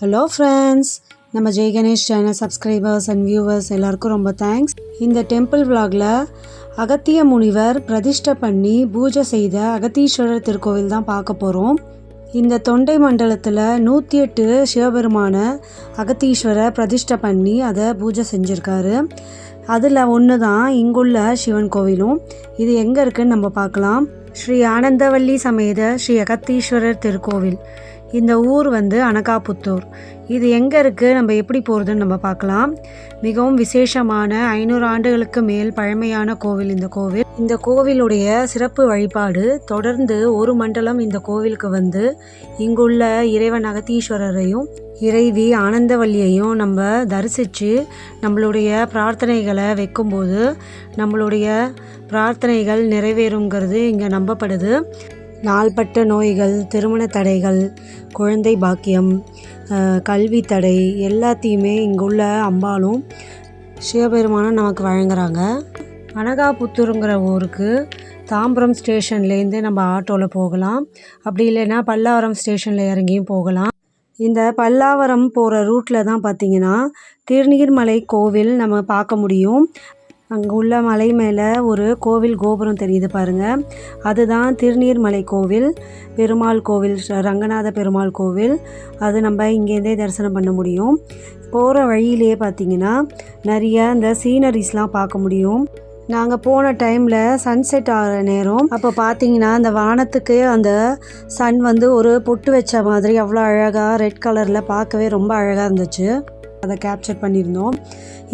Hello friends நம்ம Jai Ganesh channel subscribers and viewers எல்லாருக்கும் ரொம்ப தேங்க்ஸ் இந்த டெம்பிள் vlogல அகத்திய முனிவர் பிரதிஷ்டை பண்ணி பூஜை செய்த அகத்தீஸ்வரர் திருக்கோவில் தான் பார்க்க போகிறோம் இந்த தொண்டை மண்டலத்தில் நூற்றி எட்டு சிவபெருமான அகத்தீஸ்வரர் பிரதிஷ்டை பண்ணி அதை பூஜை செஞ்சுருக்காரு. அதில் ஒன்று தான் இங்குள்ள சிவன் கோவிலும். இது எங்கே இருக்குன்னு நம்ம பார்க்கலாம். ஸ்ரீ ஆனந்தவல்லி சமேத ஸ்ரீ அகத்தீஸ்வரர் திருக்கோவில். இந்த ஊர் வந்து அனகாபுத்தூர். இது எங்கே இருக்குது நம்ம எப்படி போகிறதுன்னு நம்ம பார்க்கலாம். மிகவும் விசேஷமான ஐநூறு ஆண்டுகளுக்கு மேல் பழமையான கோவில் இந்த கோவில். இந்த கோவிலுடைய சிறப்பு வழிபாடு தொடர்ந்து ஒரு மண்டலம் இந்த கோவிலுக்கு வந்து இங்குள்ள இறைவன் அகத்தீஸ்வரரையும் இறைவி ஆனந்தவல்லியையும் நம்ம தரிசித்து நம்மளுடைய பிரார்த்தனைகளை வைக்கும்போது நம்மளுடைய பிரார்த்தனைகள் நிறைவேறுங்கிறது இங்கே நம்பப்படுது. நாள்பட்ட நோய்கள் திருமண தடைகள் குழந்தை பாக்கியம் கல்வி தடை எல்லாத்தையுமே இங்குள்ள அம்பாலும் சிவபெருமானும் நமக்கு வழங்குறாங்க. அனகாபுத்தூருங்கிற ஊருக்கு தாம்பரம் ஸ்டேஷன்லேருந்து நம்ம ஆட்டோவில் போகலாம். அப்படி இல்லைன்னா பல்லாவரம் ஸ்டேஷனில் இறங்கியும் போகலாம். இந்த பல்லாவரம் போகிற ரூட்டில் தான் பார்த்தீங்கன்னா திருநீர்மலை கோவில் நம்ம பார்க்க முடியும். அங்கே உள்ள மலை மேலே ஒரு கோவில் கோபுரம் தெரியுது பாருங்கள் அதுதான் திருநீர்மலை கோவில். பெருமாள் கோவில் ரங்கநாத பெருமாள் கோவில். அது நம்ம இங்கேருந்தே தரிசனம் பண்ண முடியும். போகிற வழியிலேயே பார்த்தீங்கன்னா நிறைய இந்த சீனரிஸ்லாம் பார்க்க முடியும். நாங்கள் போன டைமில் சன்செட் ஆகிற நேரம் அப்போ பார்த்தீங்கன்னா அந்த வானத்துக்கு அந்த சன் வந்து ஒரு பொட்டு வச்ச மாதிரி அவ்வளோ அழகாக ரெட் கலரில் பார்க்கவே ரொம்ப அழகாக இருந்துச்சு. அதை கேப்சர் பண்ணியிருந்தோம்.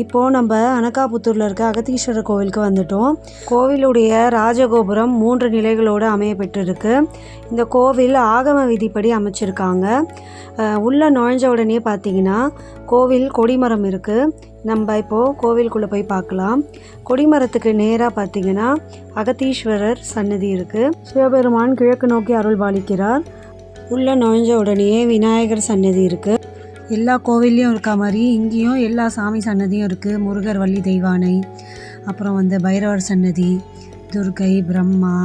இப்போது நம்ம அனகாபுத்தூரில் இருக்க அகத்தீஸ்வரர் கோவிலுக்கு வந்துட்டோம். கோவிலுடைய ராஜகோபுரம் மூன்று நிலைகளோடு அமைய பெற்றிருக்கு. இந்த கோவில் ஆகம விதிப்படி அமைச்சிருக்காங்க. உள்ளே நுழைஞ்ச உடனே பார்த்தீங்கன்னா கோவில் கொடிமரம் இருக்குது நம்ம இப்போது கோவிலுக்குள்ளே போய் பார்க்கலாம். கொடிமரத்துக்கு நேராக பார்த்தீங்கன்னா அகத்தீஸ்வரர் சன்னதி இருக்குது சிவபெருமான் கிழக்கு நோக்கி அருள் பாலிக்கிறார் உள்ளே நுழைஞ்ச உடனேயே விநாயகர் சன்னதி இருக்குது எல்லா கோவில்லையும் இருக்க மாதிரி இங்கேயும் எல்லா சாமி சன்னதியும் இருக்குது முருகர் வள்ளி தெய்வானை அப்புறம் வந்து பைரவர் சன்னதி துர்கை பிரம்மா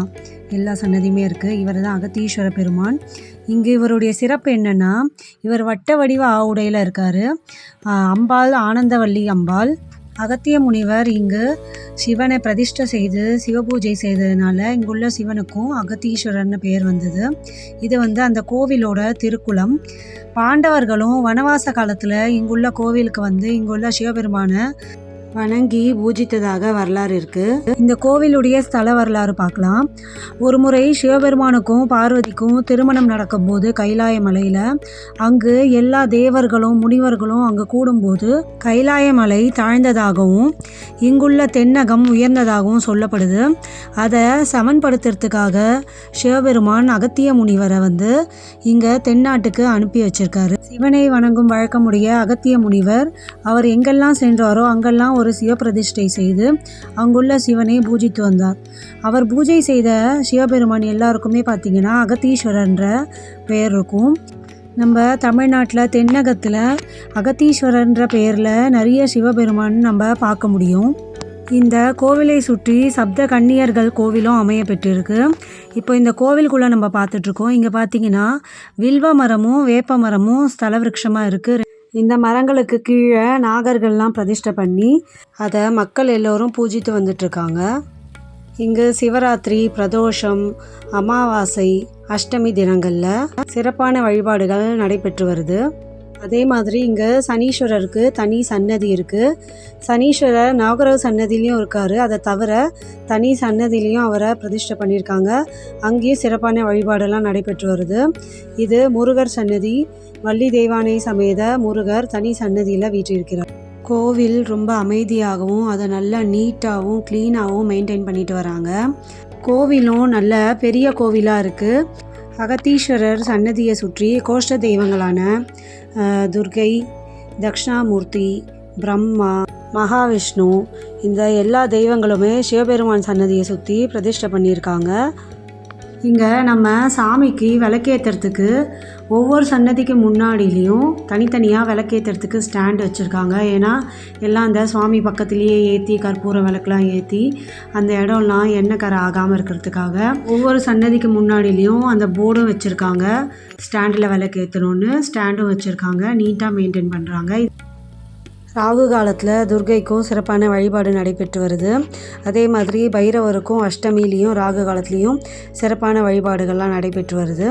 எல்லா சன்னதியுமே இருக்குது இவர் தான் அகத்தீஸ்வர பெருமான். இங்கு இவருடைய சிறப்பு என்னென்னா இவர் வட்ட வடிவ ஆவுடையில் இருக்கார். அம்பாள் ஆனந்தவல்லி அம்பாள். அகத்திய முனிவர் இங்கு சிவனை பிரதிஷ்டை செய்து சிவபூஜை செய்ததுனால இங்குள்ள சிவனுக்கும் அகத்தீஸ்வரர்னு பெயர் வந்தது. இது வந்து அந்த கோவிலோட திருக்குளம். பாண்டவர்களும் வனவாச காலத்தில் இங்குள்ள கோவிலுக்கு வந்து இங்குள்ள சிவபெருமானை வணங்கி பூஜித்ததாக வரலாறு இருக்கு. இந்த கோவிலுடைய ஸ்தல வரலாறு பார்க்கலாம். ஒரு முறை சிவபெருமானுக்கும் பார்வதிக்கும் திருமணம் நடக்கும்போது கைலாய மலையில் அங்கு எல்லா தேவர்களும் முனிவர்களும் அங்கு கூடும்போது கைலாய மலை தாழ்ந்ததாகவும் இங்குள்ள தென்னகம் உயர்ந்ததாகவும் சொல்லப்படுது. அதை சமன்படுத்துறதுக்காக சிவபெருமான் அகத்திய முனிவரை வந்து இங்கே தென்னாட்டுக்கு அனுப்பி வச்சிருக்காரு. சிவனை வணங்கும் வழக்கமுடைய அகத்திய முனிவர் அவர் எங்கெல்லாம் சென்றாரோ அங்கெல்லாம் ஒரு சிவபிரதிஷ்டை செய்து அங்குள்ள சிவனை பூஜித்து வந்தார். அவர் பூஜை செய்த சிவபெருமான் எல்லாருக்குமே பார்த்தீங்கன்னா அகத்தீஸ்வரன்ற பெயர் இருக்கும் நம்ம தமிழ்நாட்டில் தென்னகத்தில் அகத்தீஸ்வரன்ற பெயரில் நிறைய சிவபெருமான் நம்ம பார்க்க முடியும். இந்த கோவிலை சுற்றி சப்த கன்னியர்கள் கோவிலும் அமைய பெற்றிருக்கு. இப்போ இந்த கோவிலுக்குள்ளே நம்ம பார்த்துட்ருக்கோம் இங்கே பார்த்தீங்கன்னா வில்வ மரமும் வேப்ப மரமும் ஸ்தல விருட்சமாக இருக்குது இந்த மரங்களுக்கு கீழே நாகர்கள்லாம் பிரதிஷ்டை பண்ணி அதை மக்கள் எல்லோரும் பூஜித்து வந்துட்ருக்காங்க. இங்கு சிவராத்திரி பிரதோஷம் அமாவாசை அஷ்டமி தினங்களில் சிறப்பான வழிபாடுகள் நடைபெற்று வருது. அதே மாதிரி இங்கே சனீஸ்வரருக்கு தனி சன்னதி இருக்குது சனீஸ்வரர் நாகரவ சன்னதிலையும் இருக்கார். அதை தவிர தனி சன்னதிலையும் அவரை பிரதிஷ்டை பண்ணியிருக்காங்க. அங்கேயும் சிறப்பான வழிபாடெல்லாம் நடைபெற்று வருது. இது முருகர் சன்னதி வள்ளி தெய்வானை சமேத முருகர் தனி சன்னதியில் வீற்றிருக்கிறார். கோவில் ரொம்ப அமைதியாகவும் அதை நல்லா நீட்டாகவும் க்ளீனாகவும் மெயின்டைன் பண்ணிட்டு வராங்க. கோவிலும் நல்ல பெரிய கோவிலாக இருக்குது அகத்தீஸ்வரர் சன்னதியை சுற்றி கோஷ்ட தெய்வங்களான துர்கை தக்ஷணாமூர்த்தி பிரம்மா மகாவிஷ்ணு இந்த எல்லா தெய்வங்களுமே சிவபெருமான் சன்னதியை சுற்றி பிரதிஷ்டை பண்ணியிருக்காங்க. இங்கே நம்ம சாமிக்கு விளக்கேற்றுறதுக்கு ஒவ்வொரு சன்னதிக்கு முன்னாடிலையும் தனித்தனியாக விளக்கேற்றுறதுக்கு ஸ்டாண்ட் வச்சுருக்காங்க. ஏன்னா எல்லாம் அந்த சுவாமி பக்கத்துலேயே ஏற்றி கற்பூரம் விளக்குலாம் ஏற்றி அந்த இடம்லாம் எண்ணெய் கரை ஆகாமல் இருக்கிறதுக்காக ஒவ்வொரு சன்னதிக்கு முன்னாடிலையும் அந்த போர்டும் வச்சுருக்காங்க. ஸ்டாண்டில் விளக்கேற்றணுன்னு ஸ்டாண்டும் வச்சுருக்காங்க. நீட்டாக மெயின்டைன் பண்ணுறாங்க ராகு காலத்தில் துர்கைக்கும் சிறப்பான வழிபாடு நடைபெற்று வருது. அதே மாதிரி பைரவருக்கும் அஷ்டமிலையும் ராகு காலத்துலேயும் சிறப்பான வழிபாடுகள்லாம் நடைபெற்று வருது.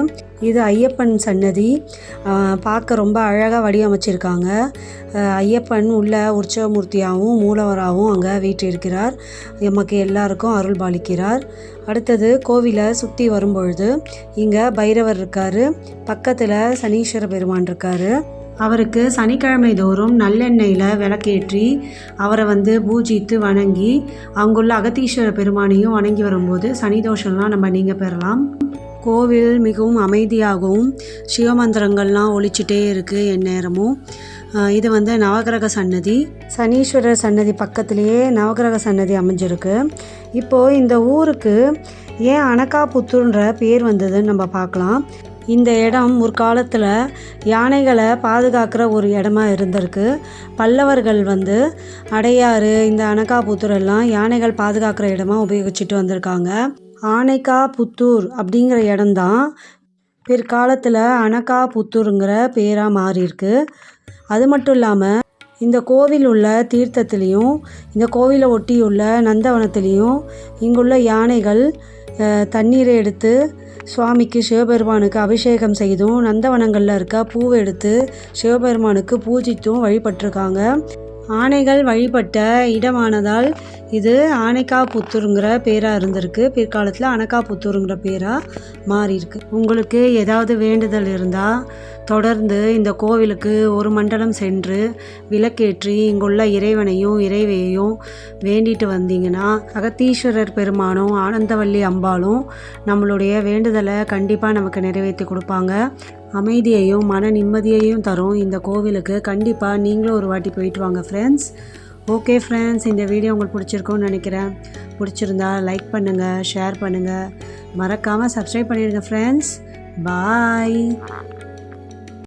இது ஐயப்பன் சன்னதி. பார்க்க ரொம்ப அழகாக வடிவமைச்சிருக்காங்க. ஐயப்பன் உள்ள உற்சவமூர்த்தியாகவும் மூலவராகவும் அங்கே வீற்றிருக்கிறார். எமக்கு எல்லாருக்கும் அருள் பாலிக்கிறார். அடுத்தது கோவிலை சுற்றி வரும்பொழுது இங்கே பைரவர் இருக்கார். பக்கத்தில் சனீஸ்வர பெருமான் இருக்கார். அவருக்கு சனிக்கிழமை தோறும் நல்லெண்ணெயில் விளக்கேற்றி அவரை வந்து பூஜித்து வணங்கி அங்குள்ள அகத்தீஸ்வர பெருமானையும் வணங்கி வரும்போது சனி தோஷம்லாம் நம்ம நீங்கள் பெறலாம். கோவில் மிகவும் அமைதியாகவும் சிவமந்திரங்கள்லாம் ஒழிச்சிட்டே இருக்குது எந்நேரமும். இது வந்து நவகிரக சன்னதி. சனீஸ்வரர் சன்னதி பக்கத்துலேயே நவகிரக சன்னதி அமைஞ்சிருக்கு. இப்போது இந்த ஊருக்கு ஏன் அனகாபுத்தூர்ன்ற பேர் வந்ததுன்னு நம்ம பார்க்கலாம். இந்த இடம் முற்காலத்தில் யானைகளை பாதுகாக்கிற ஒரு இடமா இருந்திருக்கு. பல்லவர்கள் வந்து அடையாறு இந்த அனகாபுத்தூர் எல்லாம் யானைகள் பாதுகாக்கிற இடமா உபயோகிச்சுட்டு வந்திருக்காங்க. ஆனைக்கா புத்தூர் அப்படிங்கிற இடம்தான் பிற்காலத்தில் அனகாபுத்தூருங்கிற பேராக மாறியிருக்கு. அது மட்டும் இல்லாமல் இந்த கோவில் உள்ள தீர்த்தத்துலேயும் இந்த கோவிலை ஒட்டியுள்ள நந்தவனத்துலேயும் இங்குள்ள யானைகள் தண்ணீரை எடுத்து சுவாமிக்கு சிவபெருமானுக்கு அபிஷேகம் செய்தும் நந்தவனங்களில் இருக்க பூவை எடுத்து சிவபெருமானுக்கு பூஜித்தும் வழிபட்டிருக்காங்க. ஆனைகள் வழிபட்ட இடமானதால் இது ஆனைக்காபுத்தூருங்கிற பேராக இருந்திருக்கு. பிற்காலத்தில் அனக்காப்புத்தூருங்கிற பேராக மாறியிருக்கு. உங்களுக்கு ஏதாவது வேண்டுதல் இருந்தால் தொடர்ந்து இந்த கோவிலுக்கு ஒரு மண்டலம் சென்று விளக்கேற்றி இங்குள்ள இறைவனையும் இறைவையையும் வேண்டிட்டு வந்தீங்கன்னா அகத்தீஸ்வரர் பெருமானும் ஆனந்தவல்லி அம்பாளும் நம்மளுடைய வேண்டுதலை கண்டிப்பாக நமக்கு நிறைவேற்றி கொடுப்பாங்க. அமைதியையும் மன நிம்மதியையும் தரும் இந்த கோவிலுக்கு. கண்டிப்பாக நீங்களும் ஒரு வாட்டி போயிட்டு வாங்க ஃப்ரெண்ட்ஸ் ஓகே ஃப்ரெண்ட்ஸ் இந்த வீடியோ உங்களுக்கு பிடிச்சிருக்கும்னு நினைக்கிறேன். பிடிச்சிருந்தா லைக் பண்ணுங்கள் ஷேர் பண்ணுங்கள் மறக்காமல் சப்ஸ்கிரைப் பண்ணிடுங்க ஃப்ரெண்ட்ஸ் பாய்